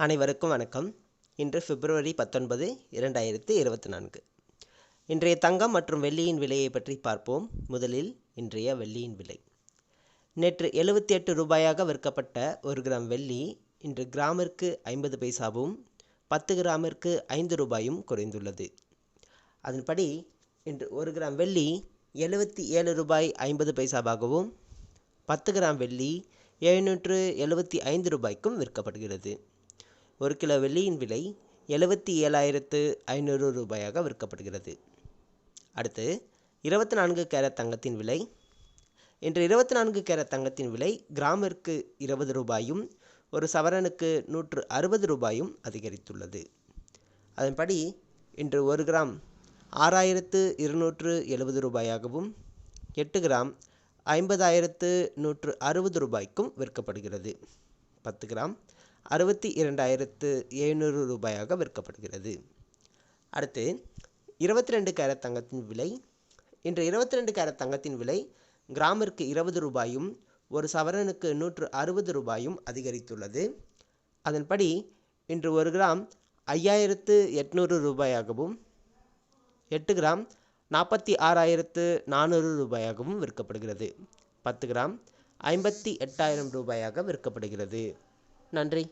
அனைவருக்கும் வணக்கம். இன்று பிப்ரவரி பத்தொன்பது இரண்டாயிரத்து இருபத்தி நான்கு. இன்றைய தங்கம் மற்றும் வெள்ளியின் விலையை பற்றி பார்ப்போம். முதலில் இன்றைய வெள்ளியின் விலை. நேற்று எழுபத்தி எட்டு ரூபாயாக விற்கப்பட்ட ஒரு கிராம் வெள்ளி இன்று கிராமிற்கு ஐம்பது பைசாவும் பத்து கிராமிற்கு ஐந்து ரூபாயும் குறைந்துள்ளது. அதன்படி இன்று ஒரு கிராம் வெள்ளி எழுபத்தி ஏழு ரூபாய் ஐம்பது பைசாவாகவும் பத்து கிராம் வெள்ளி எழுநூற்று எழுபத்தி ஐந்து ரூபாய்க்கும் விற்கப்படுகிறது. ஒரு கிலோ வெள்ளியின் விலை எழுபத்தி ஏழாயிரத்து ஐநூறு ரூபாயாக விற்கப்படுகிறது. அடுத்து இருபத்தி நான்கு கேரட் தங்கத்தின் விலை. இன்று இருபத்தி நான்கு கேரட் தங்கத்தின் விலை கிராமிற்கு இருபது ரூபாயும் ஒரு சவரனுக்கு நூற்று அறுபது ரூபாயும் அதிகரித்துள்ளது. அதன்படி இன்று ஒரு கிராம் ஆறாயிரத்து இருநூற்று எழுபது ரூபாயாகவும் எட்டு கிராம் ஐம்பதாயிரத்து நூற்று அறுபது ரூபாய்க்கும் விற்கப்படுகிறது. பத்து கிராம் அறுபத்தி இரண்டாயிரத்து எழுநூறு ரூபாயாக விற்கப்படுகிறது. அடுத்து இருபத்தி ரெண்டு கேரட் தங்கத்தின் விலை. இன்று இருபத்தி ரெண்டு கேரட் தங்கத்தின் விலை கிராமிற்கு இருபது ரூபாயும் ஒரு சவரனுக்கு நூற்று அறுபது ரூபாயும் அதிகரித்துள்ளது. அதன்படி இன்று ஒரு கிராம் ஐயாயிரத்து எட்நூறு ரூபாயாகவும் எட்டு கிராம் நாற்பத்தி ஆறாயிரத்து நானூறு ரூபாயாகவும் விற்கப்படுகிறது. பத்து கிராம் ஐம்பத்தி எட்டாயிரம் ரூபாயாக விற்கப்படுகிறது. நன்றி.